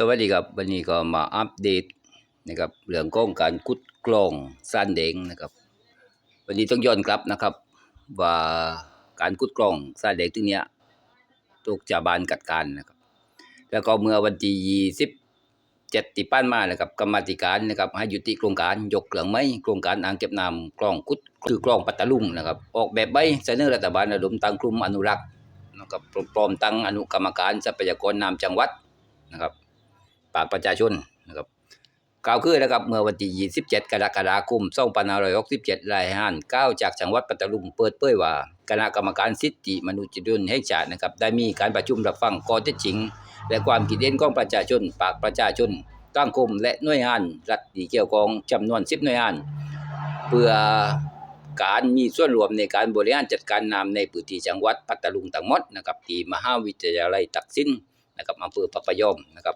สวัสดีครับวันนี้ก็มาอัปเดตนะครับเรื่องของการกุดกลองซ่านเด้งนะครับ วันนี้ต้องย้อนกลับนะครับ ว่าการกุดกลองซ่านเด้งที่เนี้ยถูกจาบานกัดการนะครับ แล้วก็เมื่อวันที่ยี่สิบเจ็ดที่ผ่านมานะครับกรรมธิการนะครับให้ยุติโครงการยกเครื่องไม้โครงการอ่างเก็บน้ำกลองกุดคือกลองปัตตลุงนะครับ ออกแบบใบเสนอรัฐบาลระดมตั้งกลุ่มอนุรักษ์นะครับพร้อมตั้งอนุกรรมการทรัพยากรน้ำจังหวัดนะครับากประชาชนนะครับกล่าวคือนะครับเมื่อวันที่27 กรกฎาคม2567รายงานก้าวจากจังหวัดปัตตานีเปิดเผยว่าคณะกรรมการสิทธิมนุษยชนแห่งชาตินะครับได้มีการประชุมรับฟังข้อเท็จจริง และความคิดเห็นของประชาชนปากประชาชนตั้งคมและหน่วยงานรัฐที่เกี่ยวข้องจำนวน10หน่วยงาน เพื่อการมีส่วนรวมในการบริหารจัดการน้ำในพื้นที่จังหวัดปัตตานีทั้งหมดนะครับที่มหาวิทยาลัยตักสินนะครับอำเภอปะปะยอมนะครับ